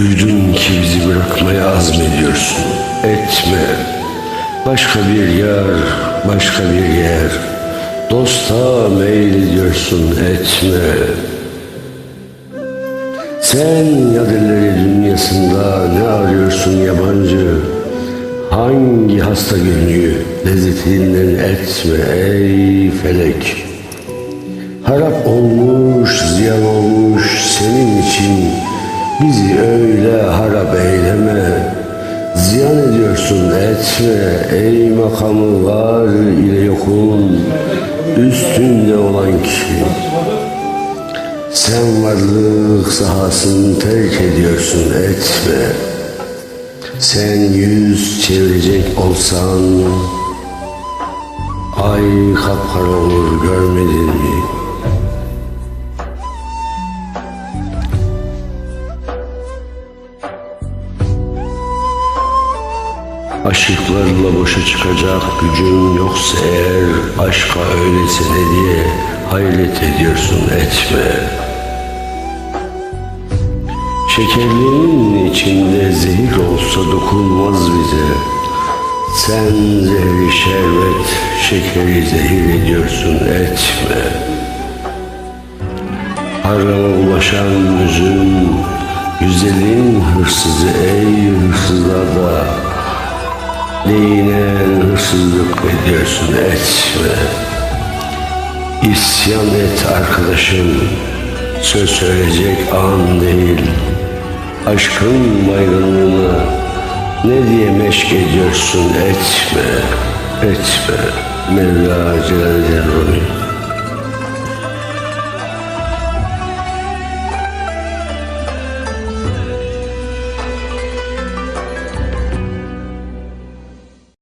Duydum ki bizi bırakmaya azmediyorsun. Etme. Başka bir yer, başka bir yer. Dosta meylediyorsun etme. Sen yadelleri dünyasında ne arıyorsun yabancı? Hangi hasta gönlü lezzetinden etme ey felek. Harap olmuş, ziyan olmuş senin için bizi öyle harap eyleme. Ziyan ediyorsun etme ey makamı var ile yokun üstünde olan kişi. Sen varlık sahasını terk ediyorsun etme. Sen yüz çevirecek olsan ay kapkara olur görmedin mi? Aşıklarla boşa çıkacak gücün yoksa eğer aşka öylesine diye hayret ediyorsun etme. Şekerliğinin içinde zehir olsa dokunmaz bize. Sen zehri şerbet, şekeri zehir ediyorsun etme. Harama ulaşan üzüm, güzelin hırsızı ey hırsızlarda. Neyine hırsızlık ediyorsun etme. İsyan et arkadaşım, söz söyleyecek an değil. Aşkın baygınlığına ne diye meşk ediyorsun etme, etme. Mevla Celal Rumi.